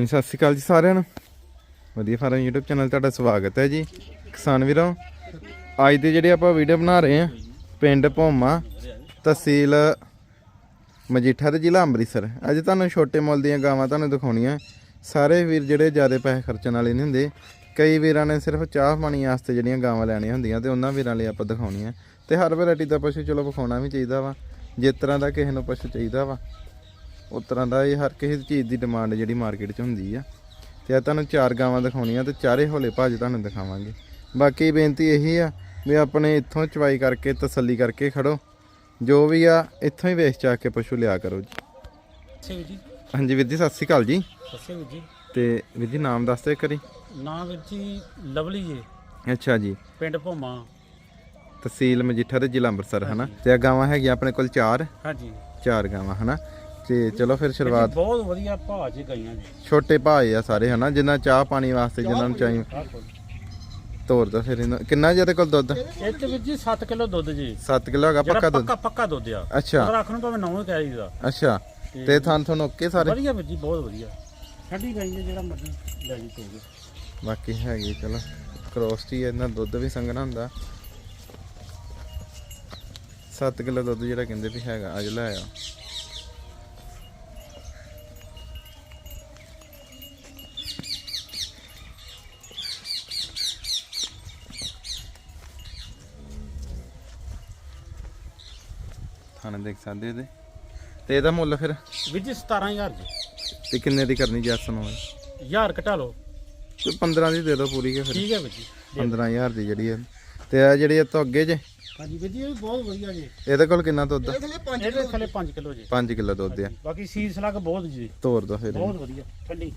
ਹਾਂਜੀ, ਸਤਿ ਸ਼੍ਰੀ ਅਕਾਲ ਜੀ ਸਾਰਿਆਂ ਨੂੰ। ਵਧੀਆ ਫਾਰਮ YouTube ਚੈਨਲ ਤੁਹਾਡਾ ਸਵਾਗਤ ਹੈ ਜੀ। ਕਿਸਾਨ ਵੀਰੋ, ਅੱਜ ਦੇ ਜਿਹੜੇ ਆਪਾਂ ਵੀਡੀਓ ਬਣਾ ਰਹੇ ਹਾਂ, ਪਿੰਡ ਭੋਮਾ ਤਹਿਸੀਲ ਮਜੀਠਾ ਤੇ ਜ਼ਿਲ੍ਹਾ ਅੰਮ੍ਰਿਤਸਰ। ਅੱਜ ਤੁਹਾਨੂੰ ਛੋਟੇ ਮੁੱਲ ਦੀਆਂ ਗਾਵਾਂ ਤੁਹਾਨੂੰ ਦਿਖਾਉਣੀਆਂ। ਸਾਰੇ ਵੀਰ ਜਿਹੜੇ ਜ਼ਿਆਦਾ ਪੈਸੇ ਖਰਚਣ ਵਾਲੇ ਨਹੀਂ ਹੁੰਦੇ। ਕਈ ਵੀਰਾਂ ਨੇ ਸਿਰਫ ਚਾਹ ਪਾਣੀ ਵਾਸਤੇ ਜਿਹੜੀਆਂ ਗਾਵਾਂ ਲੈਣੀਆਂ ਹੁੰਦੀਆਂ ਤੇ ਉਹਨਾਂ ਵੀਰਾਂ ਲਈ ਆਪਾਂ ਦਿਖਾਉਣੀਆਂ। ਤੇ ਹਰ ਵੈਰਾਈਟੀ ਦਾ ਪਸ਼ੂ ਚਲੋ ਵਿਖਾਉਣਾ ਵੀ ਚਾਹੀਦਾ ਵਾ। ਜਿਸ ਤਰ੍ਹਾਂ ਦਾ ਕਿਸੇ ਨੂੰ ਪਸ਼ੂ ਚਾਹੀਦਾ ਵਾ ਉਸ ਤਰ੍ਹਾਂ ਦਾ ਇਹ ਹਰ ਕਿਸੇ ਚੀਜ਼ ਦੀ ਡਿਮਾਂਡ ਜਿਹੜੀ ਮਾਰਕੀਟ 'ਚ ਹੁੰਦੀ ਆ। ਤੇ ਆ ਤੁਹਾਨੂੰ ਚਾਰ ਗਾਵਾਂ ਦਿਖਾਉਣੀਆਂ ਤੇ ਚਾਰੇ ਹੌਲੇ ਭਾਜ ਤੁਹਾਨੂੰ ਦਿਖਾਵਾਂਗੇ। ਬਾਕੀ ਬੇਨਤੀ ਇਹੀ ਆ ਵੀ ਆਪਣੇ ਇੱਥੋਂ ਚਵਾਈ ਕਰਕੇ ਤਸੱਲੀ ਕਰਕੇ ਖੜੋ। ਜੋ ਵੀ ਆ ਇੱਥੋਂ ਹੀ ਵੇਚ ਚਾ ਕੇ ਪਸ਼ੂ ਲਿਆ ਕਰੋ ਜੀ। ਹਾਂਜੀ ਵੀਰ ਜੀ ਸਤਿ ਸ਼੍ਰੀ ਅਕਾਲ ਜੀ। ਤੇ ਵੀਰ ਜੀ ਨਾਮ ਦੱਸ ਦਿਓ ਇੱਕ ਵਾਰੀ। ਨਾਂ ਵੀਰ ਜੀ ਲਵਲੀ ਜੀ। ਅੱਛਾ ਜੀ। ਪਿੰਡ ਭੋਮਾ। ਤਹਿਸੀਲ ਮਜੀਠਾ ਤੇ ਜ਼ਿਲ੍ਹਾ ਅੰਮ੍ਰਿਤਸਰ ਹਨਾ? ਤੇ ਆ ਗਾਵਾਂ ਹੈਗੀਆਂ ਆਪਣੇ ਕੋਲ ਚਾਰ। ਹਾਂਜੀ। ਚਾਰ ਗਾਵਾਂ ਹਨਾ? ਤੇ ਚਲੋ ਫਿਰ ਸ਼ੁਰੂਆਤ ਬਹੁਤ ਵਧੀਆ ਭਾਅ ਚ ਗਈਆਂ ਜੀ। ਛੋਟੇ ਭਾਏ ਆ ਸਾਰੇ ਹਨਾ? ਜਿੰਨਾ ਚਾਹ ਪਾਣੀ ਵਾਸਤੇ ਜਿਨ੍ਹਾਂ ਨੂੰ ਚਾਹੀ ਆਹ ਖੋਲ। ਤੋਰ ਦੋ ਫਿਰ ਇਹਨਾਂ। ਕਿੰਨਾ ਜਿਹਦੇ ਕੋਲ ਦੁੱਧ? ਤੇ ਵੀਰ ਜੀ 7 ਕਿਲੋ ਦੁੱਧ ਜੀ। 7 ਕਿਲੋ ਹੈਗਾ ਪੱਕਾ ਦੁੱਧ? ਪੱਕਾ ਪੱਕਾ ਦੁੱਧ ਆ। ਅੱਛਾ। ਰੱਖ ਨੂੰ ਭਾਵੇਂ ਨੌਂ ਕਹਿ ਦਈਦਾ। ਅੱਛਾ। ਤੇ ਥਾਂ ਤੁਹਾਨੂੰ ਓਕੇ ਸਾਰੇ? ਵਧੀਆ ਵੀਰ ਜੀ ਬਹੁਤ ਵਧੀਆ। ਠੰਡੀ ਗਈ ਹੈ ਜਿਹੜਾ ਮਰਜ਼ੀ ਲੈ ਜੀ ਤੋਗੇ ਬਾਕੀ ਹੈਗੀ ਚਲੋ। ਕਰੋਸਟੀ ਇਹਨਾਂ ਦੁੱਧ ਵੀ ਸੰਘਣਾ ਹੁੰਦਾ। 7 ਕਿਲੋ ਦੁੱਧ ਜਿਹੜਾ ਕਹਿੰਦੇ ਵੀ ਹੈਗਾ ਅੱਜ ਲੈ ਥਾਣੇ ਦੇਖ ਸਕਦੇ ਇਹਦੇ। ਤੇ ਇਹਦਾ ਮੁੱਲ ਫਿਰ? ਵੀਰ ਜੀ 17000 ਜੀ। ਤੇ ਕਿੰਨੇ ਦੀ ਕਰਨੀ ਜੱਸ ਨੂੰ ਹਜ਼ਾਰ ਘਟਾ ਲਓ। ਤੇ 15 ਦੀ ਦੇ ਦਿਓ ਪੂਰੀ ਕੇ ਫਿਰ। ਠੀਕ ਹੈ ਵੀਰ ਜੀ 15000 ਦੀ ਜਿਹੜੀ ਹੈ। ਤੇ ਆ ਜਿਹੜੀ ਇਹ ਤੋਂ ਅੱਗੇ ਜੇ? ਹਾਂਜੀ ਵੀਰ ਜੀ ਇਹ ਵੀ ਬਹੁਤ ਵਧੀਆ ਜੀ। ਇਹਦੇ ਕੋਲ ਕਿੰਨਾ ਦੁੱਧ ਇਹਦੇ ਥੱਲੇ 5 ਕਿਲੋ ਜੀ। 5 ਕਿਲੋ ਦੁੱਧ ਆ। ਬਾਕੀ ਸੀਸ ਲੱਗ ਬਹੁਤ ਜੀ। ਤੋਰ ਦੋ ਫਿਰ ਬਹੁਤ ਵਧੀਆ ਠੰਡੀ।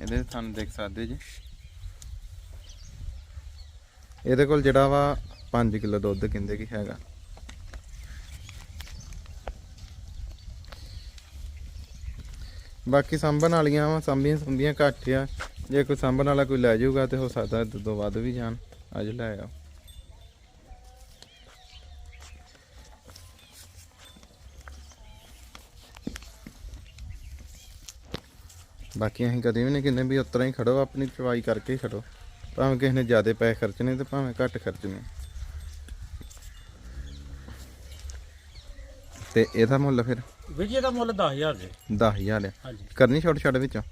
ਇਹਦੇ ਤੁਹਾਨੂੰ ਦੇਖ ਸਕਦੇ ਜੀ। ਇਹਦੇ ਕੋਲ ਜਿਹੜਾ ਵਾ 5 ਕਿਲੋ ਦੁੱਧ ਕਹਿੰਦੇ ਕਿ ਹੈਗਾ। ਬਾਕੀ ਸਾਂਭਣ ਵਾਲੀਆਂ ਵਾ, ਸਾਂਭੀਆਂ ਸੰਭੀਆਂ ਘੱਟ ਆ। ਜੇ ਕੋਈ ਸਾਂਭਣ ਵਾਲਾ ਕੋਈ ਲੈ ਜਾਊਗਾ ਤੇ ਹੋ ਸਕਦਾ ਦੋ ਵੱਧ ਵੀ ਜਾਣ। ਅੱਜ ਲੈ ਆਓ। ਬਾਕੀ ਅਸੀਂ ਕਦੇ ਵੀ ਨਹੀਂ ਕਹਿੰਦੇ ਵੀ ਉਤਰਾ ਹੀ ਖੜੋ, ਆਪਣੀ ਚਵਾਈ ਕਰਕੇ ਹੀ ਖੜੋ। ਭਾਵੇਂ ਕਿਸੇ ਨੇ ਜ਼ਿਆਦਾ ਪੈਸੇ ਖਰਚਣੇ ਤੇ ਭਾਵੇਂ ਘੱਟ ਖਰਚਣੇ। ਤੇ ਇਹਦਾ ਮੁੱਲ ਫਿਰ? ਵੀਰ ਜੀ ਇਹਦਾ ਮੁੱਲ 10000 ਜੀ 10000 ਹੈ ਹਾਂਜੀ। ਕਰਨੀ ਛੋਟ ਛੱਡ ਵਿੱਚੋਂ?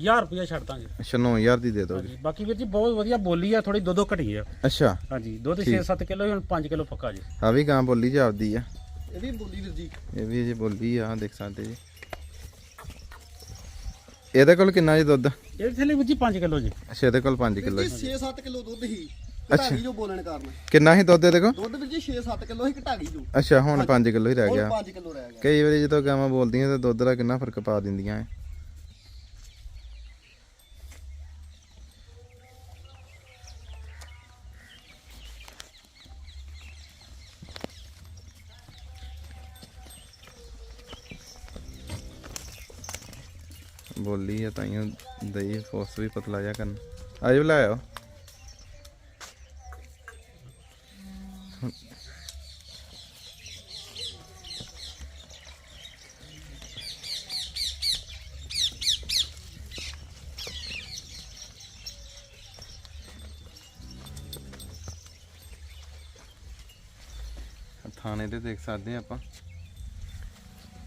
1000 ਰੁਪਇਆ ਛੱਡ ਦਾਂਗੇ। ਅੱਛਾ 9000 ਦੀ ਦੇ ਦੋਗੇ। ਹਾਂਜੀ ਬਾਕੀ ਵੀਰ ਜੀ ਬਹੁਤ ਵਧੀਆ ਬੋਲੀ ਆ ਥੋੜੀ ਦੁੱਧ ਘਟੀ ਆ। ਅੱਛਾ। ਹਾਂਜੀ ਦੁੱਧ ਠੀਕ। 6-7 ਕਿਲੋ ਹੁਣ 5 ਕਿਲੋ ਪੱਕਾ ਜੀ। ਆ ਵੀ ਗਾਂ ਬੋਲੀ ਜਾਪਦੀ ਆ। ਇਹ ਵੀ ਬੋਲੀ ਵੀਰ ਜੀ। ਇਹ ਵੀ ਜੀ ਬੋਲੀ ਆ ਦੇਖ ਸਕਦੇ ਜੀ। ਇਹਦੇ ਕੋਲ ਕਿੰਨਾ ਜੀ ਦੁੱਧ? ਇਹ ਥੱਲੇ ਵੀਰ ਜੀ 5 ਕਿਲੋ ਜੀ। ਅੱਛਾ ਇਹਦੇ ਕੋਲ 5 ਕਿਲੋ ਵੀਰ ਜੀ 6-7 ਕਿਲੋ ਦੁੱਧ ਹੀ। ਘਟਾ ਗਈ ਜੋ ਬੋਲਣ ਕਾਰਨ। ਕਿੰਨਾ ਸੀ ਦੁੱਧ ਇਹਦੇ ਕੋਲ? ਦੁੱਧ ਵੀਰ ਜੀ 6-7 ਕਿਲੋ ਹੀ ਘਟਾ ਗਈ ਜੋ। ਅੱਛਾ ਹੁਣ 5 ਕਿਲੋ ਹੀ ਰਹਿ ਹੁਣ ਗਿਆ। 5 ਕਿਲੋ ਰਹਿ ਗਿਆ। ਕਈ ਵਾਰੀ ਜਦੋਂ ਗਾਵਾਂ ਬੋਲਦੀਆਂ ਤਾਂ ਦੁੱਧ ਦਾ ਕਿੰਨਾ ਫ਼ਰਕ ਪਾ ਦਿੰਦੀਆਂ ਐ। ਬੋਲੀ ਆ ਤਾਈਓ ਦਈ ਫੋਸ ਵੀ ਪਤਲਾ ਜਾ ਕਰਨ। ਆਜੋ ਲੈ ਥਾਣੇ ਤੇ ਦੇਖ ਸਕਦੇ ਆ ਆਪਾਂ।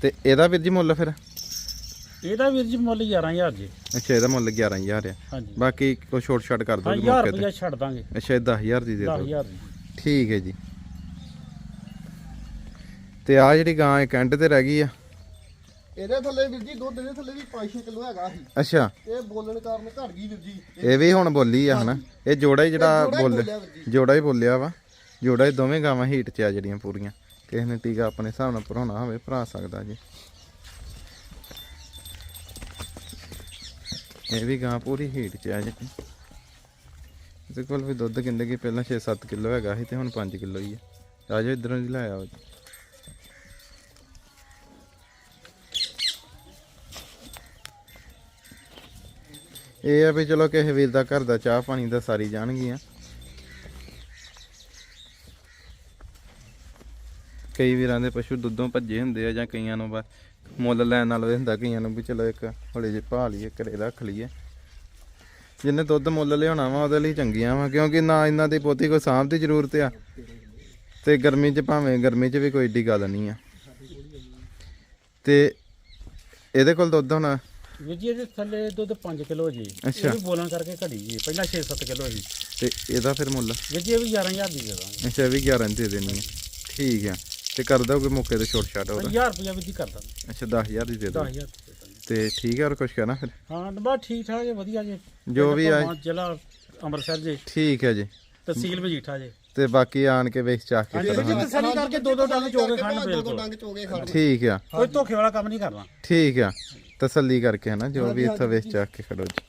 ਤੇ ਇਹਦਾ ਵੀਰ ਜੀ ਮੁੱਲ ਫਿਰ? ਇਹਦਾ ਵੀਰ ਜੀ ਮੁੱਲ 11000 ਜੀ। ਅੱਛਾ ਇਹਦਾ ਮੁੱਲ 11000 ਆ। ਹਾਂਜੀ। ਬਾਕੀ ਕੋਈ ਛੋਟ ਛਾਟ ਕਰ 1000 ਮੌਕੇ ਤੇ। ਰੁਪਇਆ ਛੱਡ ਦਾਂਗੇ। ਅੱਛਾ ਇਹ 10000 ਦੀ ਦੇ ਦਿਓ। 10000 ਜੀ ਠੀਕ ਹੈ ਜੀ। ਤੇ ਆ ਜਿਹੜੀ ਗਾਂ ਇੱਕ ਐਂਡ ਤੇ ਰਹਿ ਗਈ ਆ। ਇਹਦੇ ਥੱਲੇ ਵੀਰ ਜੀ ਦੁੱਧ ਇਹਦੇ ਥੱਲੇ ਵੀ 5-6 ਕਿਲੋ ਹੈਗਾ ਸੀ। ਅੱਛਾ। ਇਹ ਬੋਲਣ ਕਾਰਨ ਘਟ ਗਈ ਵੀਰ ਜੀ। ਇਹ ਵੀ ਹੁਣ ਬੋਲੀ ਆ ਹਨਾ? ਇਹ ਜੋੜਾ ਹੀ ਜਿਹੜਾ ਬੋਲ। ਜੋੜਾ ਹੀ ਬੋਲਿਆ ਵਾ। ਜੋੜਾ ਹੀ ਦੋਵੇਂ ਗਾਵਾਂ ਹੀਟ 'ਚ ਆ ਜਿਹੜੀਆਂ ਪੂਰੀਆਂ। ਕਿਸੇ ਨੇ ਟੀਕਾ ਆਪਣੇ ਹਿਸਾਬ ਨਾਲ ਭਰਾਉਣਾ ਹੋਵੇ ਭਰਾ ਸਕਦਾ ਜੀ। ਇਹ ਵੀ ਗਾਂ ਪੂਰੀ ਹੀਟ 'ਚ ਆ ਜੀ। ਇਹਦੇ ਕੋਲ ਵੀ ਦੁੱਧ ਕਹਿੰਦੇ ਕਿ ਪਹਿਲਾਂ 6-7 ਕਿਲੋ ਹੈਗਾ ਸੀ ਤੇ ਹੁਣ 5 ਕਿਲੋ ਹੀ ਆ। ਆ ਜਾਓ ਇਧਰੋਂ ਦੀ ਲੈ ਆਓ। ਇਹ ਆ ਵੀ ਚਲੋ ਕਿਸੇ ਵੀਰ ਦਾ ਘਰ ਦਾ ਚਾਹ ਪਾਣੀ ਦਾ ਸਾਰੀ ਜਾਣਗੀਆਂ। ਕਈ ਵੀਰਾਂ ਦੇ ਪਸ਼ੂ ਦੁੱਧੋਂ ਭੱਜੇ ਹੁੰਦੇ ਆ ਜਾਂ ਕਈਆਂ ਨੂੰ ਮੁੱਲ ਲੈਣ ਨਾਲ ਹੁੰਦਾ, ਕਈਆਂ ਨੂੰ ਵੀ ਚਲੋ ਇੱਕ ਹੌਲੀ ਜਿਹੇ ਪਾ ਲਈਏ ਘਰੇ ਰੱਖ ਲਈਏ। ਜਿੰਨੇ ਦੁੱਧ ਮੁੱਲ ਲਿਆਉਣਾ ਵਾ ਉਹਦੇ ਲਈ ਚੰਗੀਆਂ ਵਾ ਕਿਉਂਕਿ ਨਾ ਇਹਨਾਂ ਦੀ ਪੋਤੀ ਕੋਈ ਸਾਂਭ ਦੀ ਜ਼ਰੂਰਤ ਆ। ਤੇ ਗਰਮੀ 'ਚ ਭਾਵੇਂ ਗਰਮੀ 'ਚ ਵੀ ਕੋਈ ਏਡੀ ਗੱਲ ਨਹੀਂ ਆ। ਤੇ ਇਹਦੇ ਕੋਲ ਦੁੱਧ ਹੁਣ? ਵੀਰ ਜੀ ਇਹਦੇ ਥੱਲੇ ਦੁੱਧ 5 ਕਿਲੋ ਜੀ। ਅੱਛਾ। ਇਹ ਵੀ ਬੋਲਣ ਕਰਕੇ ਘਟੀ ਜੀ ਪਹਿਲਾਂ 6-7 ਕਿਲੋ ਸੀ ਤੇ ਇਹਦਾ ਫਿਰ ਮੁੱਲ? ਵੀਰ ਜੀ ਇਹ ਵੀ 11000 ਦੀ ਦੇ ਦਾਂਗੇ। ਅੱਛਾ ਇਹ ਵੀ 11 ਦੇ ਦੇਣੀ ਆ। ਠੀਕ ਆ। ਤੇ ਕਰ ਦੋਗੇ ਮੌਕੇ ਤੇ ਛੋਟ ਛਾਟ ਉਹਦਾ? 1000 ਰੁਪਇਆ ਵੀਰ ਜੀ ਕਰ ਦਾਂਗੇ। ਅੱਛਾ 10000 ਦੀ ਦੇ ਦੋ 10000 ਦੀ ਦੇ ਦਾਂਗੇ ਤੇ ਠੀਕ ਆ ਔਰ ਕੁਝ ਕਹਿਣਾ ਫਿਰ? ਹਾਂ ਬਸ ਠੀਕ ਠਾਕ ਜੀ ਵਧੀਆ ਜੀ। ਜੋ ਵੀ। ਭਗਵਾਨ ਜ਼ਿਲ੍ਹਾ ਅੰਮ੍ਰਿਤਸਰ ਜੀ। ਠੀਕ ਹੈ ਜੀ। ਤਹਿਸੀਲ ਮਜੀਠਾ ਜੀ। ਤੇ ਬਾਕੀ ਆਣ ਕੇ ਵੇਖ ਚਾਹ ਕੇ ਹਾਂਜੀ ਜੀ ਤਸੱਲੀ ਕਰਕੇ ਦੋ ਦੋ ਡੰਗ ਚੋਗੇ ਖਾਣ ਦੋ ਦੋ ਬਿਲਕੁਲ। ਡੰਗ ਚੋਗੇ ਖੜ ਠੀਕ ਆ। ਕੋਈ ਧੋਖੇ ਵਾਲਾ ਕੰਮ ਨਹੀਂ ਕਰਨਾ। ਠੀਕ ਆ। ਤਸੱਲੀ ਕਰਕੇ ਹਨਾ ਜੋ ਵੀ ਇੱਥੇ ਵੇਚ ਚਾਹ ਕੇ ਖੜੋ ਜੀ।